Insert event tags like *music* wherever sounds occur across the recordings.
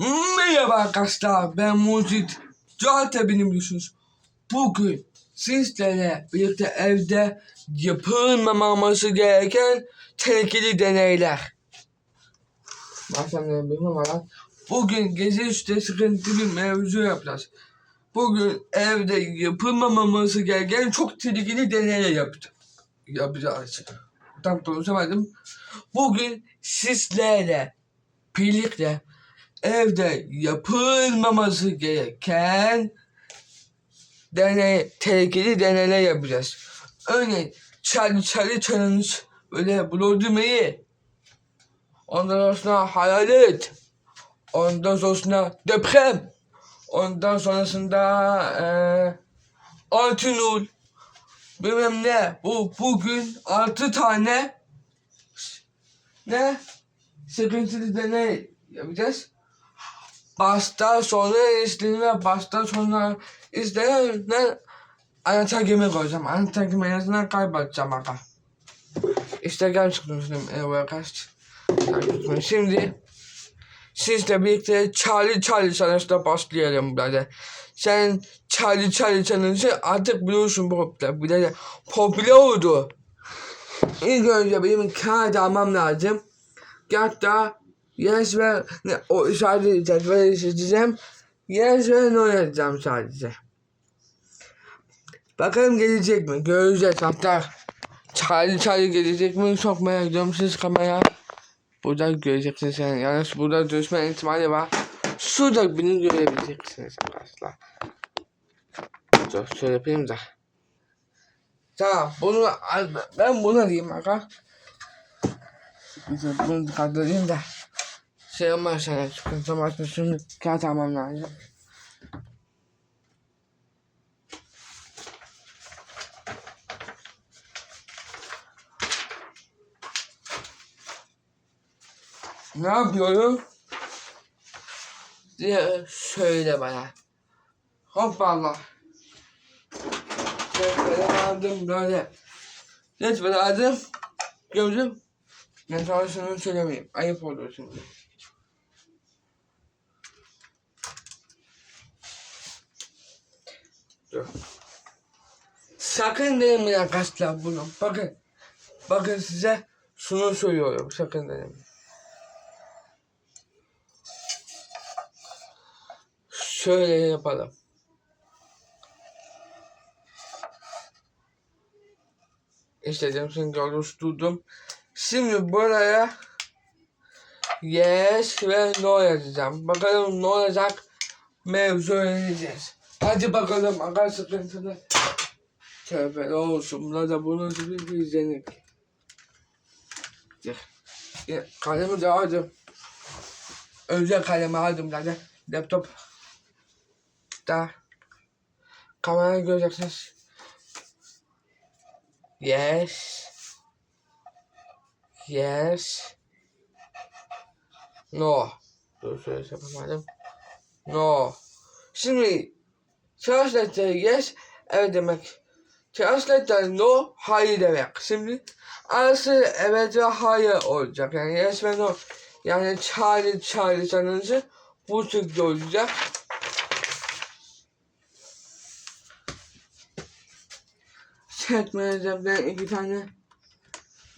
Merhaba arkadaşlar ben Mucit. Zaten beni biliyorsunuz. Bugün sizlerle birlikte evde yapılmaması gereken tehlikeli deneyler. Başlamaya bilmem ama bugün gece üstte sıkıntı bir mevzu yapacağız. Bugün evde yapılmaması gereken çok tehlikeli deneyler yapacağız. Yapacağız. Tam konuşamadım. Bugün sizlerle birlikte evde yapılmaması gereken deney, tehlikeli deneyler yapacağız. Örneğin Charlie Charlie Challenge böyle blodümeyi ondan sonra hayalet ondan sonrasında deprem ondan sonrasında eee altınul bilmem ne bu bugün altı tane ne sıkıntılı deney yapacağız. Baştan sonra izlenme, baştan sonra izlenme anahtar gemi koyacağım. Anahtar gemi en azından kaybedeceğim aga. Instagram çıkmıştım evet kaç. Şimdi sizle birlikte Charlie Charlie Challenge'da başlayalım böyle. Sen Charlie Charlie Challenge'ı artık biliyorsun popüler. Popüler oldu. İlk önce benim kağıt almam lazım. Hatta ve ne, o sadece cetvel seçeceğim. Yes ve no yazacağım sadece. Bakalım gelecek mi? Göreceğiz hatta. Charlie Charlie gelecek mi? Çok merak ediyorum. Siz kamera. Burada göreceksiniz yani. Yalnız burada düşme ihtimali var. Şurada beni görebileceksiniz arkadaşlar. Dur şöyle yapayım da. Tamam bunu ben alayım aga. Güzel bunu kaldırayım da. Olmaz sana sıkıntı olmaz. Şimdi kağıt almam lazım. Ne yapıyorum? diye söyle bana. Hoppala. Şöyle aldım böyle. Böyle aldım. Gördüm. Sana şunu söylemeyeyim. Ayıp olur şimdi. Dur. Sakın denemeyin arkadaşlar bunu. Bakın. Bakın size şunu söylüyorum. Sakın denemeyin. Şöyle yapalım. İşledim şimdi oluşturdum. Şimdi buraya yes ve no yazacağım. Bakalım ne olacak mevzu öğreneceğiz. Hadi bakalım aga sıkıntılı. Tövbe olsun. Buna da gibi bir izlenik. Ya, kalemi de aldım. Özel kalemi aldım zaten. Laptop. Da. Kamerayı göreceksiniz. Yes. Yes. No. Dur şöyle yapamadım. No. Şimdi translate yes evet demek. Translate no hayır demek. Şimdi arası evet ve hayır olacak. Yani yes ve no. Yani Charlie sanınca bu şekilde olacak. Çekmeyeceğimden iki tane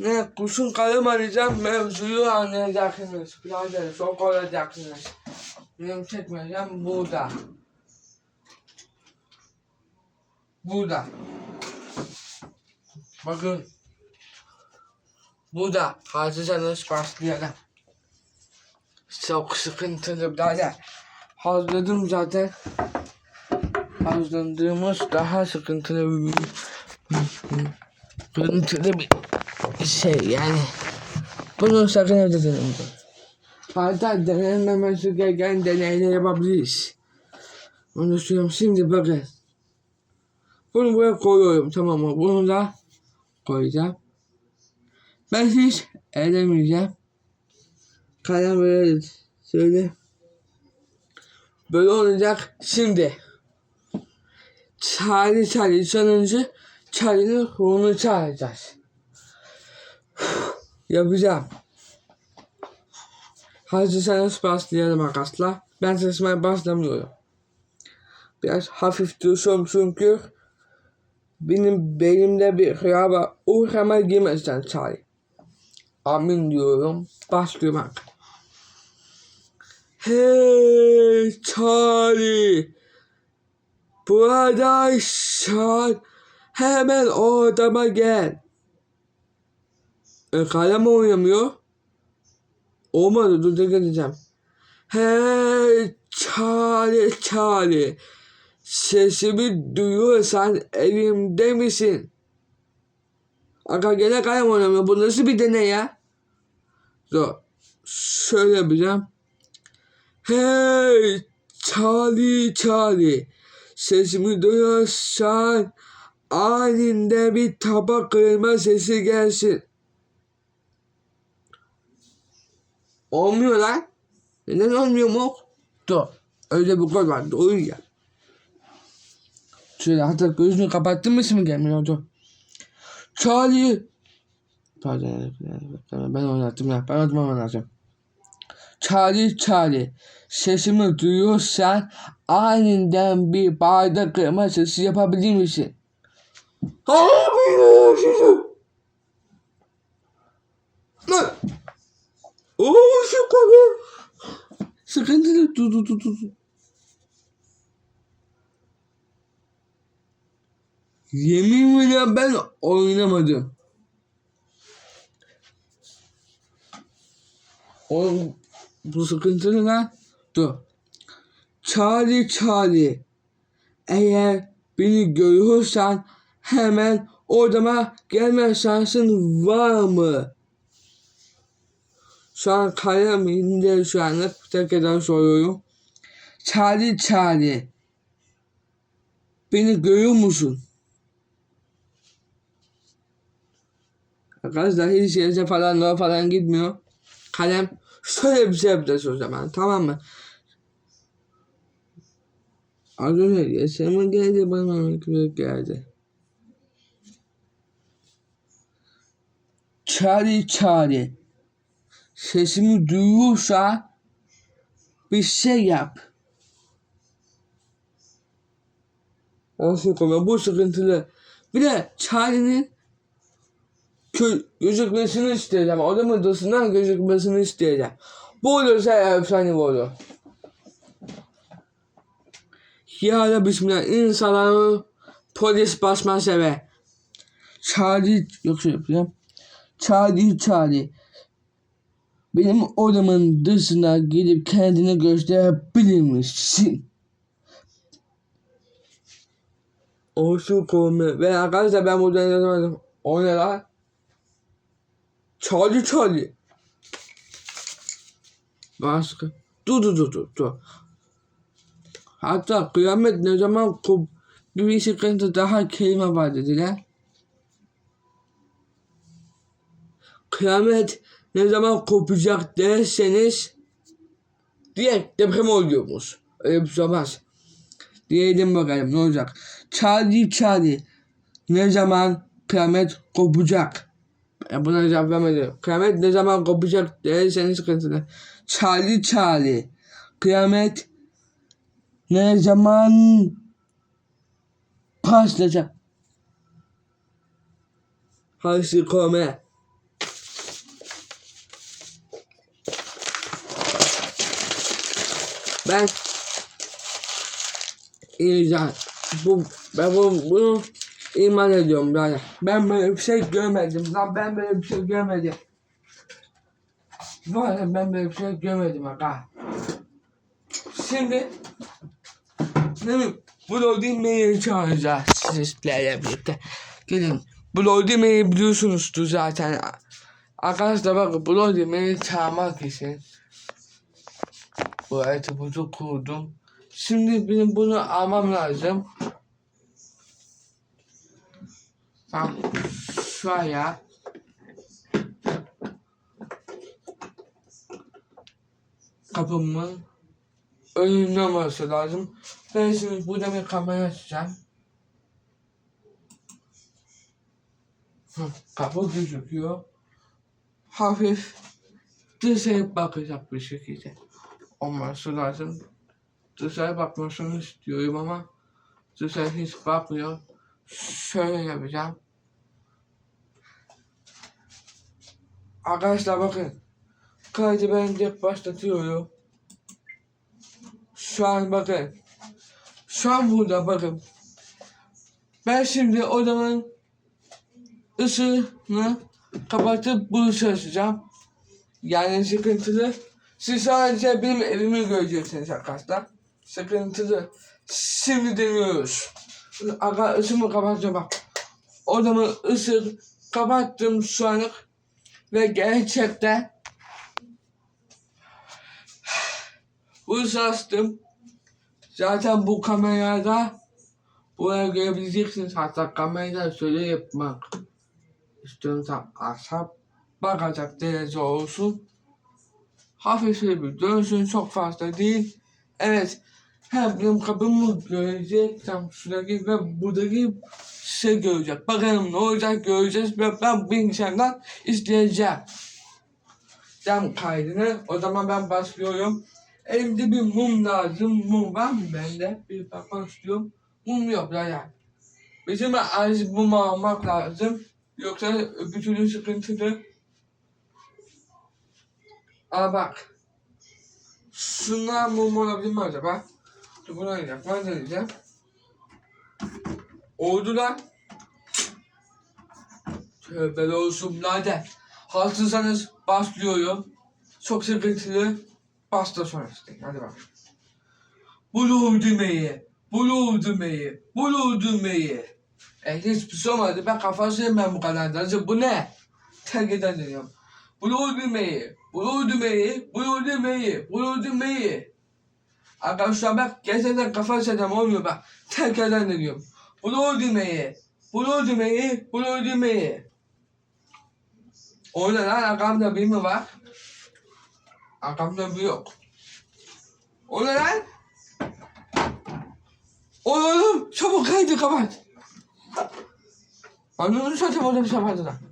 ne kuşun kalem arayacağım mevzuyu anlayacaksınız. Birader çok olacaksınız. Benim çekmeyeceğim burada. Burada. Bakın. Burada. Hazırsanız başlayalım. Çok sıkıntılı birader. Hazırladım zaten. Hazırladığımız daha sıkıntılı bir Görüntülü bir şey yani. Bunu sakın evde denemeyin. Hatta denememesi gereken deneyler yapabiliriz. Onu söylüyorum şimdi bakın. Bunu buraya koyuyorum tamam mı? Bunu da koyacağım. Ben hiç elemeyeceğim. Kalem böyle söyle. Böyle olacak şimdi. Charlie Charlie sonuncu Charlie'nin ruhunu çağıracağız. *sighs* Yapacağım. Hazırsanız başlayalım arkadaşlar. Ben çalışmaya başlamıyorum. Biraz hafif düşüyorum çünkü benim beynimde bir hıyar var. O hıyama girmezsen çay. Amin diyorum. Başlıyorum. Hey Charlie. Buradaysan hemen odama gel. E, kalem oynamıyor. Olmadı dur dikkat edeceğim. Hey Charlie Charlie. Sesimi duyuyorsan evimde misin? Aga gene oynamıyor. Bu nasıl bir deney ya? Dur. Şöyle. Hey Charlie Charlie. Sesimi duyuyorsan aninde bir tabak kırma sesi gelsin. Olmuyor lan. Neden olmuyor mu? Dur. Öyle bir kod var. Doğru ya. Şöyle hatta gözünü kapattın mı şimdi gelmiyordu. Charlie. Pardon. Ben oynattım ya. Ben oynattım oynatacağım. Charlie Charlie. Sesimi duyuyorsan aniden bir bardak kırma sesi yapabilir misin? Ya sizi. Lan. Oo şu konu. Sıkıntılı. Dur dur dur dur. Yemin ederim ben oynamadım. Oğlum bu sıkıntılı lan. Dur. Charlie Charlie. Eğer beni görüyorsan hemen odama gelme şansın var mı? Şu an kalem elinde şu anlık tekrardan soruyorum. Charlie Charlie. Beni görüyor musun? Arkadaşlar hiç yere falan no falan gitmiyor. Kalem şöyle bir şey yapacağız o zaman tamam mı? Az önce yaşama geldi bana mektup geldi. Charlie Charlie. Sesimi duyuyorsa bir şey yap. Nasıl konu bu sıkıntılı. Bir de Charlie'nin kö- gözükmesini isteyeceğim. Odamın dışından gözükmesini isteyeceğim. Bu olursa efsane olur. Ya da bismillah insanları polis basmaz eve. Charlie yok şey yapacağım. Charlie Charlie. Benim odamın dışına gidip kendini gösterebilir misin? O şu konu. Ve arkadaşlar ben buradan yazamadım. O ne lan? Charlie Charlie. Başka. Dur dur dur dur dur. Hatta kıyamet ne zaman kop bir sıkıntı daha kelime var dediler. Kıyamet ne zaman kopacak derseniz direkt deprem oluyormuş. Öyle bir şey olmaz. Diyelim bakalım ne olacak. Charlie Charlie ne zaman kıyamet kopacak? E buna cevap vermedi. Kıyamet ne zaman kopacak derseniz sıkıntılı. Charlie Charlie kıyamet ne zaman başlayacak? Haysi kome. Ben iman bu ben bu, bunu iman ediyorum yani. Ben böyle bir şey görmedim lan ben böyle bir şey görmedim. Ya ben böyle bir şey görmedim aga. Şimdi ne mi? Bloody May'i çağıracağız sizlerle birlikte. Gelin. Bloody May'i biliyorsunuzdur zaten. Arkadaşlar bakın Bloody May'i çağırmak için bu etabı kurdum. Şimdi benim bunu almam lazım. Tamam. Şuraya. Kapımın önünde olması lazım. Ben şimdi burada bir kamera açacağım. Kapı gözüküyor. Hafif dışarı bakacak bir şekilde olması lazım. Dışarı bakmasını istiyorum ama dışarı hiç bakmıyor. Şöyle yapacağım. Arkadaşlar bakın. Kaydı ben direkt başlatıyorum. Şu an bakın. Şu an burada bakın. Ben şimdi odamın ışığını kapatıp bunu çalışacağım. Yani sıkıntılı. Siz sadece benim evimi göreceksiniz arkadaşlar. Sıkıntılı. Şimdi deniyoruz. Aga ışığımı kapatacağım bak. Odamın ışığı kapattım şu anlık. Ve gerçekten bu açtım. Zaten bu kamerada buraya görebileceksiniz. Hatta kamerada şöyle yapmak istiyorum. Asap bakacak derece olsun. Hafif bir dönsün çok fazla değil. Evet. Hem benim kapımı görecek. Tam şuradaki ve buradaki şey görecek. Bakalım ne olacak göreceğiz ve ben bilgisayardan izleyeceğim. Cam kaydını. O zaman ben başlıyorum. Elimde bir mum lazım. Mum var mı bende? Bir bakmak istiyorum. Mum yok ya. Bizim acil mum almak lazım. Yoksa öbür türlü sıkıntılı. Aa bak. Şunlar mum olabilir mi acaba? Dur bunu oynayacağım. Ben deneyeceğim. Oldu lan. Tövbe olsun birader. Hazırsanız başlıyorum. Çok sıkıntılı. Basta sonra işte. Hadi bak. Bulu düğmeyi. Bulu düğmeyi. Bulu düğmeyi. E hiçbir şey olmadı. Ben kafası yemem bu kadar. Nasıl bu ne? Terk eden deniyorum. Bulu düğmeyi. Bulu düğmeyi. Bulu düğmeyi. Bulu düğmeyi. Arkadaşlar bak gerçekten kafa çetem olmuyor bak. Terk eden deniyorum. Bulu düğmeyi. Bulu düğmeyi. Bulu düğmeyi. O ne lan arkamda bir mi var? Arkamda bir yok. O ne lan? Oğlum çabuk kaydı kapat. Anladın satayım orada bir şey vardı lan.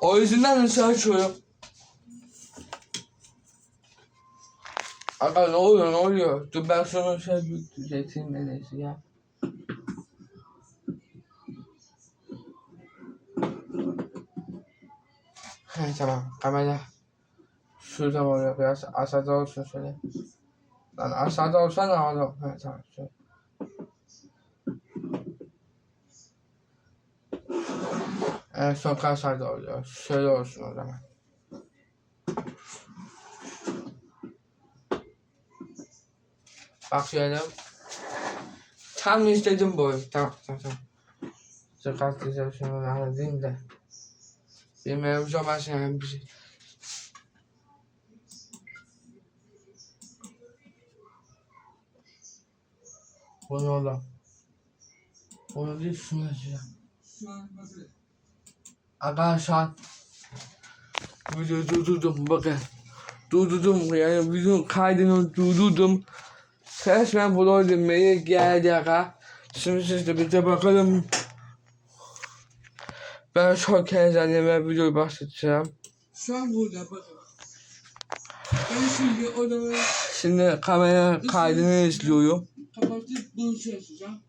O yüzden nasıl açıyorum? Aga ne oluyor ne oluyor? Dur ben sana şey büyük düzelteyim iyisi ya. He tamam kamera. Şurada oluyor biraz aşağıda olsun şöyle. Lan aşağıda olsana oğlum. He tamam şöyle. En son aşağıda oluyor. Şöyle olsun o zaman. Bakıyorum. Tam istedim boyu. Tamam tamam tamam. Çıkartacağım şunu halledeyim de. Bilmiyorum zaman sen bir şey. Bunu oğlum. Bunu değil şunu açacağım. Şu an bakın. Arkadaşlar. Videoyu durdurdum bakın. Durdurdum yani video kaydını durdurdum. Resmen bunu dinlemeye geldi aga. Şimdi siz de bir de bakalım. Ben çok kez anneme videoyu başlatacağım. Şu an burada bakın. Ben şimdi odamı... Şimdi kamera kaydını izliyorum. Kapatıp bunu çalışacağım.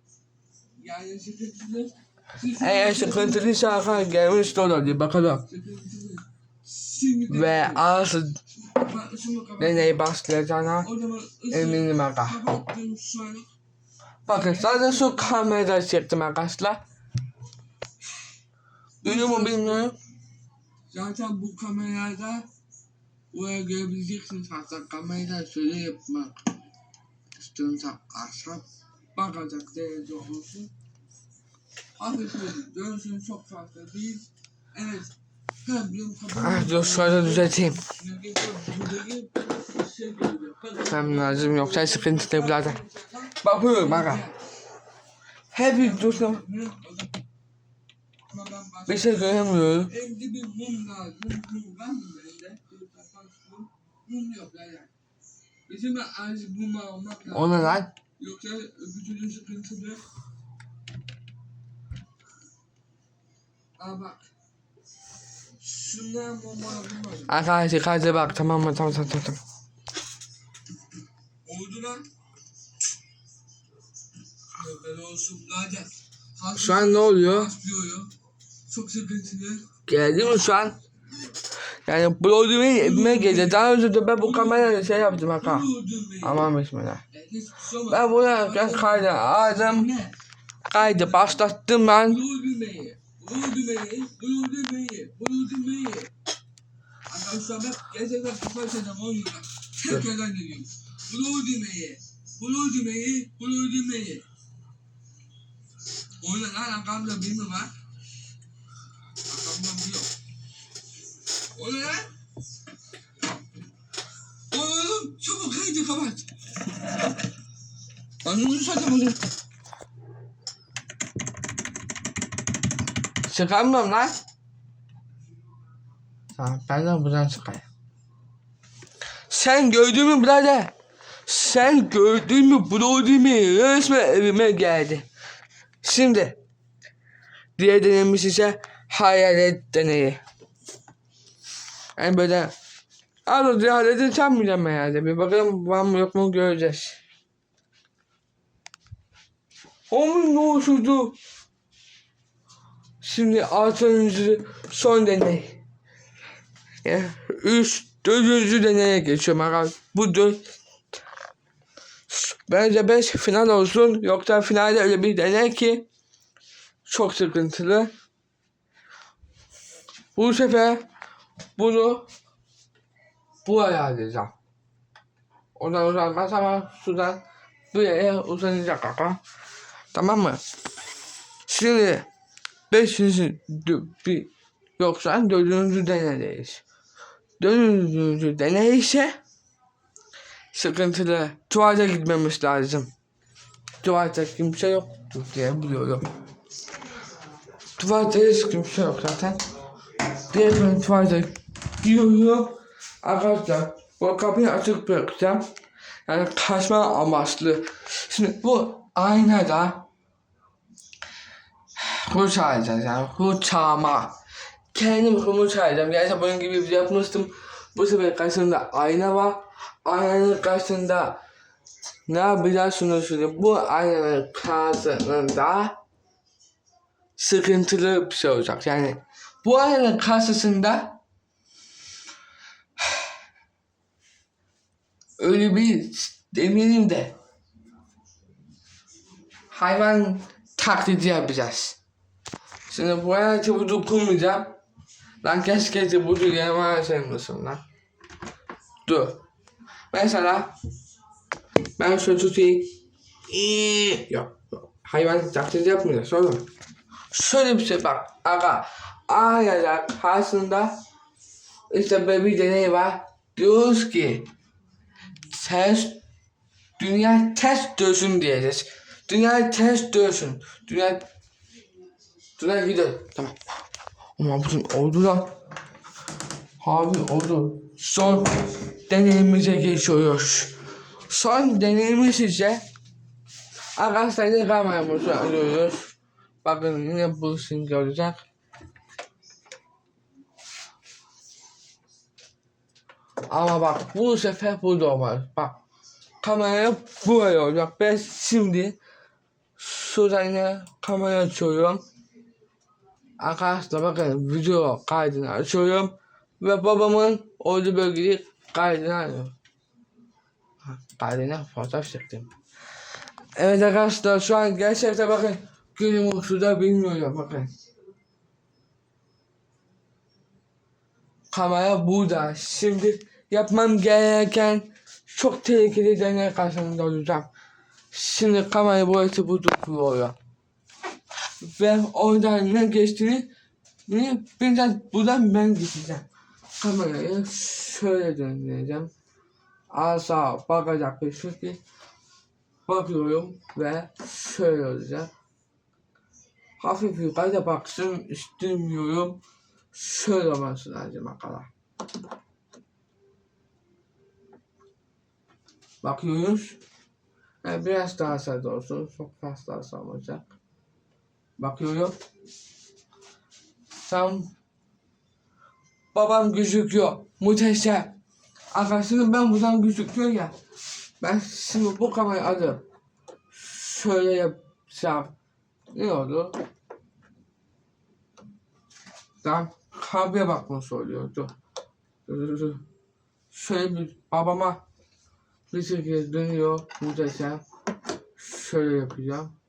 Yani sıkıntılı. Eğer sıkıntılıysa arkadaşlar gelmiş de olabilir bakalım. Ve asıl deney başlayacağına eminim aga. Bakın sadece şu kamerayı çektim arkadaşlar. Duyuyor mu bilmiyorum. Zaten bu kamerada buraya görebileceksiniz hatta kamerada şöyle yapmak istiyorsa asap bakacak derece olsun. Böyle dönsün çok fazla değil. Evet. Ah, dur şöyle düzelteyim. Hem lazım yoksa sıkıntı değil birader. Bakıyorum aga. Hep bir dursun. Bir şey göremiyorum. Evde bir mum lazım. Mum var mı bende? Bir kapansın. Mum yok yani. Bizim acil bulma almak lazım. O ne lan? Yoksa türlü sıkıntılı. Aa bak. Şundan bomba bulmadım. Arkadaşlar hadi bak tamam mı? Tamam tamam tamam. Oldu lan. Böyle olsun birader. Şu an ne oluyor? Çok sıkıntılı. Geldi mi şu an? Yani Broadway'in evime geldi. Daha önce de ben bu kamerayla şey yaptım beni. Aman bismillah. Bakma. Ben buraya kaydı aldım. Kaydı başlattım ben. Vurdun beni. Vurdun beni. Vurdun beni. Arkadaşlar ben gerçekten kafa açacağım bak. Tekrardan geliyorum. Vurdun beni. Vurdun beni. Vurdun beni. O ne lan arkamda biri mi var? Arkamda biri yok. O ne lan? Oğlum çabuk kaydı kapat. Anını satayım onu. Çıkamıyorum lan. Tamam ben de buradan çıkayım. Sen gördün mü birader? Sen gördün mü Broadway resmen evime geldi. Şimdi diğer deneyimiz ise hayalet deneyi. Yani böyle Az önce hayaleti sanmayacağım herhalde. Bir bakalım var mı yok mu göreceğiz. Onun ne oluşurdu? Şimdi altıncı son deney. Yani üç, dördüncü deneye geçiyorum arkadaşlar. Bu dört. Bence beş final olsun. Yoksa finalde öyle bir deney ki çok sıkıntılı. Bu sefer bunu buraya alacağım. Oradan uzanmaz ama şuradan buraya uzanacak kaka. Tamam mı? Şimdi beşinci bir yok şu an dördüncü denedeyiz. Dördüncü deney ise sıkıntılı. Tuvalete gitmemiz lazım. Tuvalete kimse yok diye biliyorum. Tuvalete hiç kimse yok zaten. Diye ben tuvalete giriyorum. Arkadaşlar bu kapıyı açık bırakacağım. Yani kaçma amaçlı. Şimdi bu aynada Kuru çağıracağız yani kuru çağırma. Kendim kuru çağıracağım. Gerçi bunun gibi bir şey yapmıştım. Bu sefer karşısında ayna var. Aynanın karşısında ne şunu söyleyeyim. Bu aynanın karşısında sıkıntılı bir şey olacak. Yani bu aynanın karşısında öyle bir eminim de hayvan taklidi yapacağız. Şimdi buraya çabuk dokunmayacağım. Lan keşke çabuk yanıma sevmiyorsun lan. Dur. Mesela ben şöyle tutayım. İyi. Yok. Hayvan taklidi yapmayacağız sonra. Şöyle bir şey bak. Aga. Ağaca karşısında işte bir deney var. Diyoruz ki ters dünya ters dönsün diyeceğiz. Dünya ters dönsün. Dünya Dünya gidiyor. Tamam. Ama bu oldu lan. Abi oldu. Son deneyimize geçiyoruz. Son deneyimiz ise yine kameramızı alıyoruz. Bakın yine bu sinir olacak. Ama bak bu sefer burada olmaz. Bak kamera buraya olacak. Ben şimdi yine kamera açıyorum. Arkadaşlar bakın video kaydını açıyorum. Ve babamın olduğu bölgeyi kaydını alıyorum. Kaydına fotoğraf çektim. Evet arkadaşlar şu an gerçekten bakın günüm şurada bilmiyorum bakın. Kamera burada. Şimdi yapmam gereken çok tehlikeli deney karşısında olacağım. Şimdi kamerayı burası burada kuruyor. Ve oradan ne geçtiğini birden buradan ben gideceğim. Kamerayı şöyle döndüreceğim. Asa bakacak bir şekilde bakıyorum ve şöyle olacak. Hafif yukarıda baksın istemiyorum. Şöyle olması lazım arkadaşlar. Bakıyoruz. Yani biraz daha sert olsun. Çok fazla olmayacak. Bakıyorum. Tam babam gözüküyor. Muhteşem. Arkadaşlar ben buradan gözüküyor ya. Ben şimdi bu kamerayı alıp şöyle yapsam ne olur? Tam kahveye bakma söylüyordu. Şöyle bir babama bir şekilde dönüyor muhteşem. Şöyle yapacağım.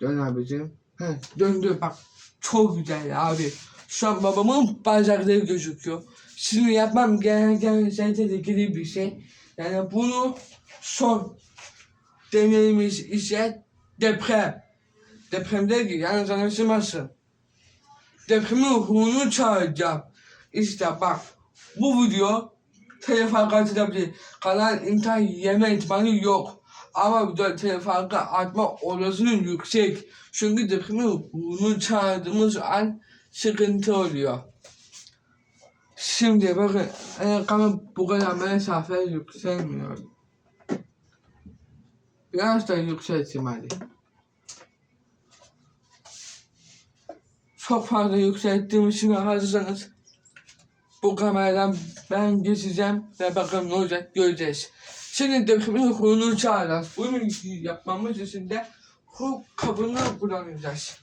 Dön abicim. He, döndü bak. Çok güzel abi. Şu an babamın bacakları gözüküyor. Şimdi yapmam gereken şeyle ilgili bir şey. Yani bunu son deneyimiz ise deprem. Depremde yani anlaşılmasın. Depremin ruhunu çağıracağım. İşte bak bu video telefon kaçırabilir. Kanal internet yeme ihtimali yok. Ama video telefon atma olasılığı yüksek. Çünkü depremin ruhunu çağırdığımız an sıkıntı oluyor. Şimdi bakın ayakkabı bu kadar mesafe yükselmiyor. Biraz da yükselteyim hadi. Çok fazla yükselttiğim için hazırsanız bu kameradan ben geçeceğim ve bakalım ne olacak göreceğiz. Şimdi depremin ruhunu çağıracağız. Bunu yapmamız için de ruh kabını kullanacağız.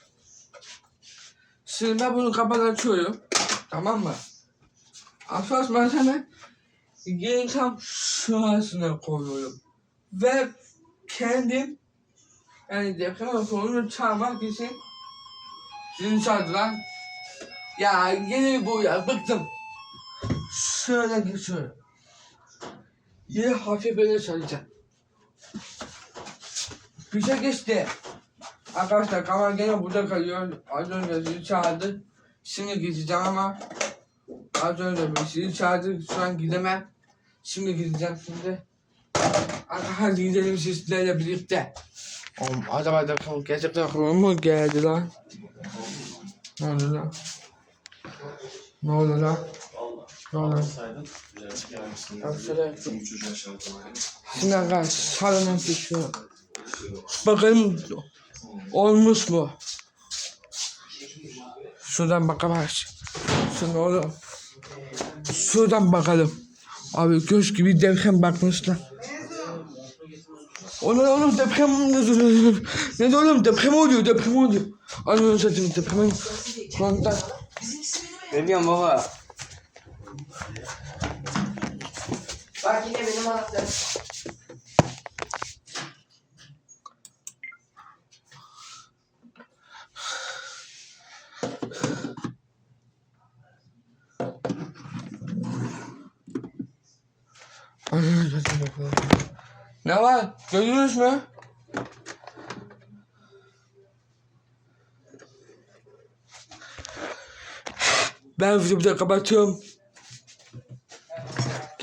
Şimdi ben bunu kapalı açıyorum. Tamam mı? Asfalt malzeme yerin tam şurasına koyuyorum. Ve kendim yani deprem raporunu çalmak için zil çaldılar. Ya yine bu ya bıktım. Şöyle geçiyorum. Yine hafif böyle çalacağım. Bir şey geçti. Arkadaşlar kamera gene burada kalıyor. Az önce zil çaldı. Şimdi geçeceğim ama az önce bir zil çaldı. Şu an gidemem. Şimdi gideceğim şimdi. Hadi gidelim sizlerle birlikte. Oğlum acaba da gerçekten aklıma mı geldi lan? Ne oldu lan? Ne oldu lan? Alsaydın birazcık gelmişsin. Bak şöyle. Şimdi arkadaşlar salona geçiyor. Bakalım olmuş mu? Şuradan bakamaz. Şunu oğlum. Şuradan bakalım. Abi göz gibi deprem bakmışlar. Oğlum oğlum deprem ne de oğlum deprem oluyor deprem oluyor. Anlıyorum satayım depremin kontak. Ne diyorsun baba? Bak yine benim anahtarım. Ne var? Gördünüz mü? Ben videoyu kapatıyorum.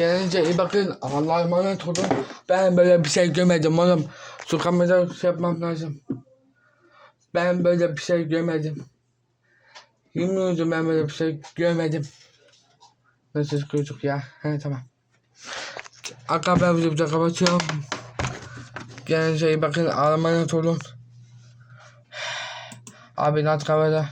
Kendinize iyi bakın. Allah'a emanet olun. Ben böyle bir şey görmedim oğlum. Şu kamerada şey yapmam lazım. Ben böyle bir şey görmedim. Yemin ediyorum ben böyle bir şey görmedim. Nasıl çocuk ya? He tamam. Ben videoyu kapatıyorum. Kendinize iyi bakın. Allah'a emanet olun. *sighs* Abi Nat kamerada.